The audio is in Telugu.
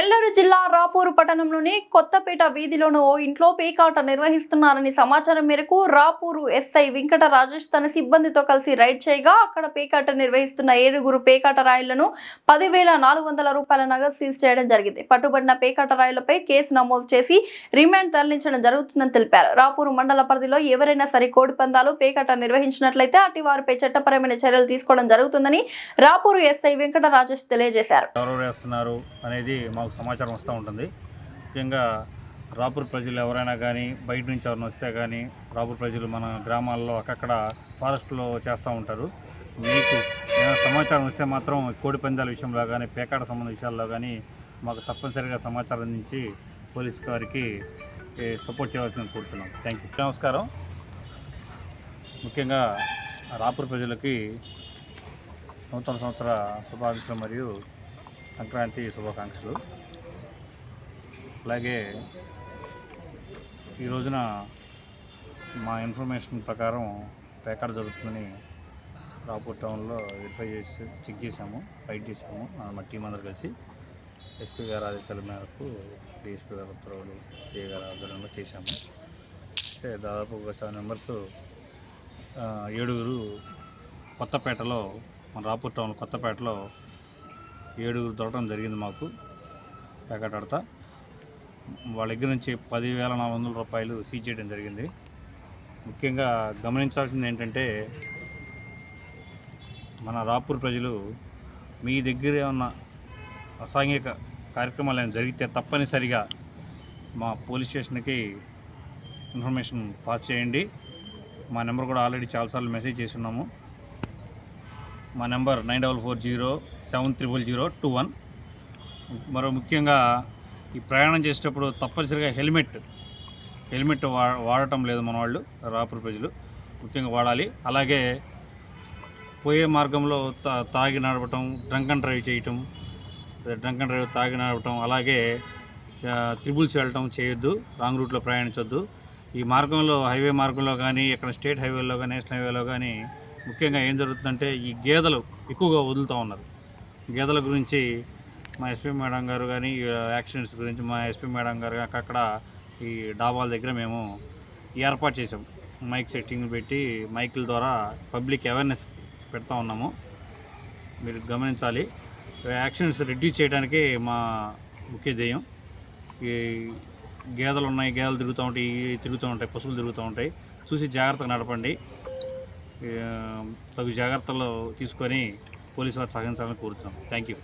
él జిల్లా రాపూరు పట్టణంలోని కొత్తపేట వీధిలోని ఓ ఇంట్లో పేకాట నిర్వహిస్తున్నారని సమాచారం మేరకు రాపూరు ఎస్ఐ వెంకట రాజేష్ తన సిబ్బందితో కలిసి రైడ్ చేయగా అక్కడ పేకాట నిర్వహిస్తున్న ఏడుగురు పేకాట రాయులను పదివేల నాలుగు వందల రూపాయల నగదు సీజ్ చేయడం జరిగింది. పట్టుబడిన పేకాట రాయులపై కేసు నమోదు చేసి రిమాండ్ తరలించడం జరుగుతుందని తెలిపారు. రాపూరు మండల పరిధిలో ఎవరైనా సరే కోడి పందాలు పేకాట నిర్వహించినట్లయితే అటు వారిపై చట్టపరమైన చర్యలు తీసుకోవడం జరుగుతుందని రాపూరు ఎస్ఐ వెంకట రాజేష్ తెలియజేశారు. అనేది మాకు సమాచారం వస్తూ ఉంటుంది. ముఖ్యంగా రాపూర్ ప్రజలు ఎవరైనా కానీ బయట నుంచి ఎవరైనా వస్తే కానీ రాపూర్ ప్రజలు మన గ్రామాల్లో అక్కడక్కడ ఫారెస్ట్లో చేస్తూ ఉంటారు. మీకు సమాచారం వస్తే మాత్రం కోడి పందాల విషయంలో కానీ పేకాట సంబంధ విషయాల్లో కానీ మాకు తప్పనిసరిగా సమాచారం అందించి పోలీస్ వారికి సపోర్ట్ చేయవలసింది కోరుతున్నాం. థ్యాంక్ యూ నమస్కారం. ముఖ్యంగా రాపూర్ ప్రజలకి నూతన సంవత్సర శుభాకాంక్షలు మరియు సంక్రాంతి శుభాకాంక్షలు. అలాగే ఈ రోజున మా ఇన్ఫర్మేషన్ ప్రకారం పేకాడ జరుగుతుందని రాపూర్ టౌన్లో వెరిఫై చేసి చెక్ చేసాము ఫైట్ చేసాము మా టీం అందరు కలిసి. ఎస్పీ గారి ఆదేశాల మేరకు డిఎస్పీ గారి ఉత్తర్వులు సిఏ గారి ఆధ్వర్యంలో చేశాము. అయితే దాదాపు ఒక సెవెన్ మెంబర్స్ ఏడుగురు కొత్తపేటలో మన రాపూర్ టౌన్ కొత్తపేటలో ఏడుగురు దొరకడం జరిగింది మాకు. పేకాట ఆడతా. వాళ్ళ దగ్గర నుంచి పదివేల నాలుగు వందల రూపాయలు సీజ్ చేయడం జరిగింది. ముఖ్యంగా గమనించాల్సింది ఏంటంటే మన రాపూర్ ప్రజలు మీ దగ్గర ఉన్న అసాంఘిక కార్యక్రమాలు ఏమైనా జరిగితే తప్పనిసరిగా మా పోలీస్ స్టేషన్కి ఇన్ఫర్మేషన్ పాస్ చేయండి. మా నెంబర్ కూడా ఆల్రెడీ చాలాసార్లు మెసేజ్ చేసి ఉన్నాము మా number nine double four zero seven triple zero two one. మరో ముఖ్యంగా ఈ ప్రయాణం చేసేటప్పుడు తప్పనిసరిగా హెల్మెట్ హెల్మెట్ వా వాడటం లేదు మన వాళ్ళు రాపూర్ ప్రజలు. ముఖ్యంగా వాడాలి. అలాగే పోయే మార్గంలో తా తాగి నడపటం డ్రంక్ అండ్ డ్రైవ్ చేయటం డ్రంక్ అండ్ డ్రైవ్ తాగి నడపటం అలాగే త్రిబుల్స్ వెళ్ళటం చేయొద్దు రాంగ్ రూట్లో ప్రయాణించొద్దు. ఈ మార్గంలో హైవే మార్గంలో కానీ ఇక్కడ స్టేట్ హైవేలో కానీ నేషనల్ హైవేలో కానీ ముఖ్యంగా ఏం జరుగుతుందంటే ఈ గేదెలు ఎక్కువగా వదులుతూ ఉన్నారు. గేదెల గురించి మా ఎస్పీ మేడం గారు కానీ ఈ యాక్సిడెంట్స్ గురించి మా ఎస్పీ మేడం గారు అక్కడ ఈ డాబాల దగ్గర మేము ఏర్పాటు చేసాం మైక్ సెట్టింగ్ పెట్టి మైకుల ద్వారా పబ్లిక్ అవేర్నెస్ పెడతా ఉన్నాము. మీరు గమనించాలి. యాక్సిడెంట్స్ రెడ్యూస్ చేయడానికి మా ముఖ్య ధ్యేయం. ఈ గేదెలు ఉన్నాయి గేదెలు తిరుగుతూ ఉంటాయి ఇవి తిరుగుతూ ఉంటాయి పశువులు తిరుగుతూ ఉంటాయి. చూసి జాగ్రత్తగా నడపండి. తగు జాగ్రత్తలు తీసుకొని పోలీసు వారు సహకరించాలని కోరుతున్నాం. Thank you